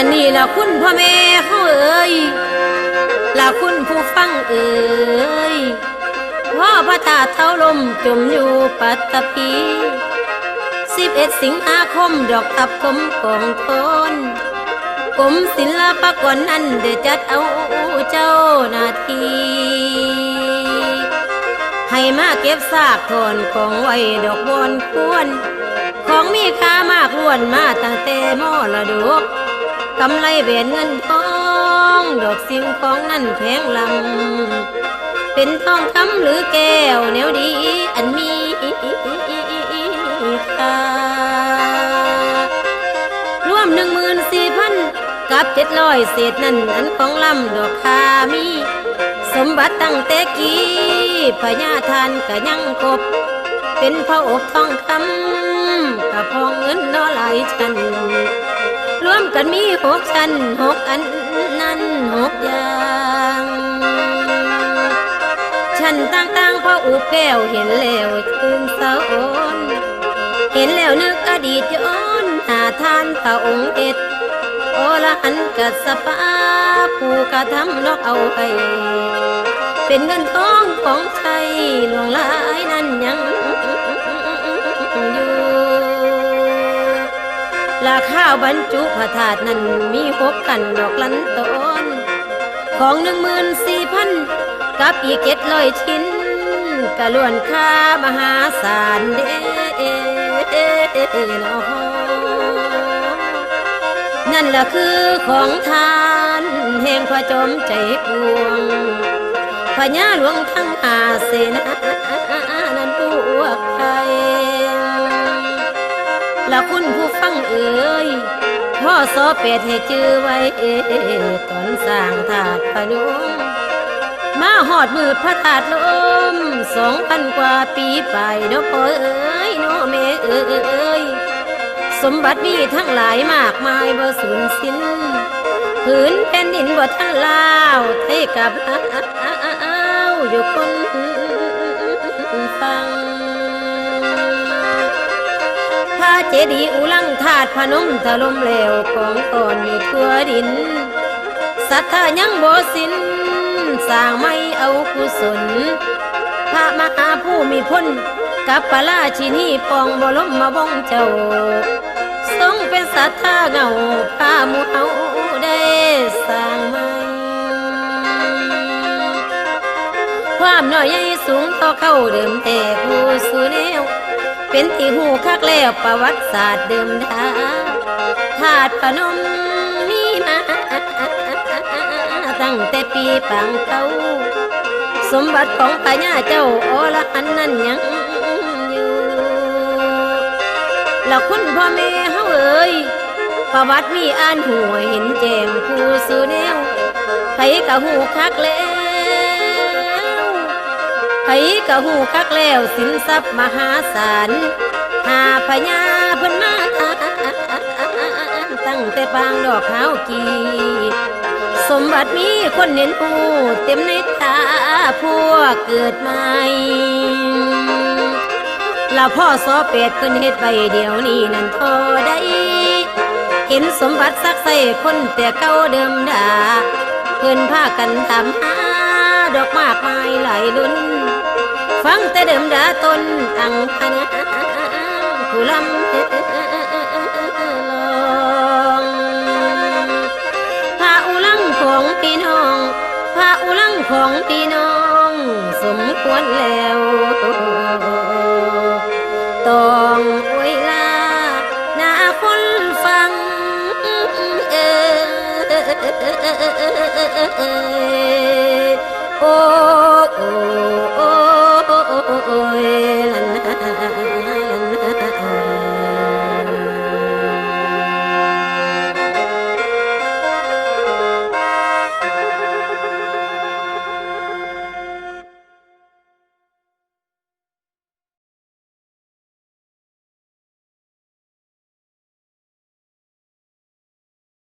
อันนี้ละคุณพ่อแม่เฮาเอ้ยละคุณผู้ฟังเอ้ยพ่อพระธาเท่าลมจมอยู่ปัตตภีสิบเอ็ดสิงหาคมดอกทับกลมของทนกรมศิลปากรนั้นได้จัดเอาเจ้าหน้าที่ให้มาเก็บซากถอนของไว้ดอกบอนควร ของมีค่ามากล้วนมาตั้งแต่มอระดก กำไรแหวนเงินทอง ดอกสิ่งของนั่นแพงลำเป็นทองคำหรือแก้วแนวดีอันมีค่ารวมหนึ่งหมื่นสี่พันกับเจ็ดร้อยเศษนั่นอันของลำดอกคามี สมบัติตั้งแต่กี้พญาทานก็ยังคบ เป็นพระอบทองคำกับพองเงินน้อหลายชั้น กันมีหกชั้นหกอันนั้นหกอย่างชั้นต่างๆพระอุบแก้วเห็นแล้วตื่นสะโอนเห็นแล้วนึกอดีตย้อนหาทานพระองค์เอ็ดโอละหันกัสปาผู้กระทำนกเอาไป เป็นเงินทองของใช้หลวงหลายนั้นยังอยู่ ราข้าวบรรจุพระธาตุนั้นมีหกกันดอกลันตนของหนึ่งหมื่นสี่พันกับอีกเจ็ดร้อยชิ้นกะล้วนค่ามหาศาลเด้นาะนั่นละคือของทานแห่งพระจอมใจปวงพญาหลวงทั้งอาเสนานั้นผู้อวกใครและคุณผู้ฟังเอ่ยพ่อสอเป็ดให้จื้อไว้เอตอนสร้างถาดพนุงมาหอดมือพระธาตุลมสองพันกว่าปีไปเนาะพ่อเอ้ยเนาะแม่เอ้ยสมบัติมีทั้งหลายมากมายบ่สูญสิ้นผืนแผ่นดินบ่ทั้งลาวไทยกับลาวอยู่คนฟัง เจดีย์อุลังธาตุพนมถล่มแล้วของตอนอยู่ทั่วดินศรัทธายังบ่สิ้นสร้างไม่เอากุศลพระมหาผู้มีพ้นกับปราชินีปองบรมมาบงเจ้าทรงเป็นสัทธาเงาพาหมูเฮาได้สร้างใหม่ความน้อยใหญ่สูงต่อเข้าเดิมแต่ผู้สูแนว เป็นที่หูคักแล้วประวัติศาสตร์เดิมดาธาตุพนมมีมา ตั้งแต่ปีปังเก่าสมบัติของพญญาเจ้าอรหันนั้นยังอยู่แล้วคุณพ่อแม่เฮาเอ่ยประวัติมีอ่านหัวเห็นแจงผู้สูแนวไผกะหูคักแล้ว ไผกะหูคักแล้วสินทรัพย์มหาศาลหาพญาเพิ่นมาตั้งแต่ปางดอกขาวกี สมบัติมีคนเน้นผู้เต็มในตาพวกเกิดใหม่เราพ่อสอเป็ดเพิ่นเฮ็ดใบเดียวนี้นั่นทอได้ เห็นสมบัติสักใส่คนแต่เก่าเดิมดาเพิ่นพากันทำหาดอกมากมายหลายรุ่น ฟังแต่เดิมดาตนอังพนาผู้ลำลองพาอุลังของพี่น้องพาอุลังของพี่น้อง สมควรแล้วต่อ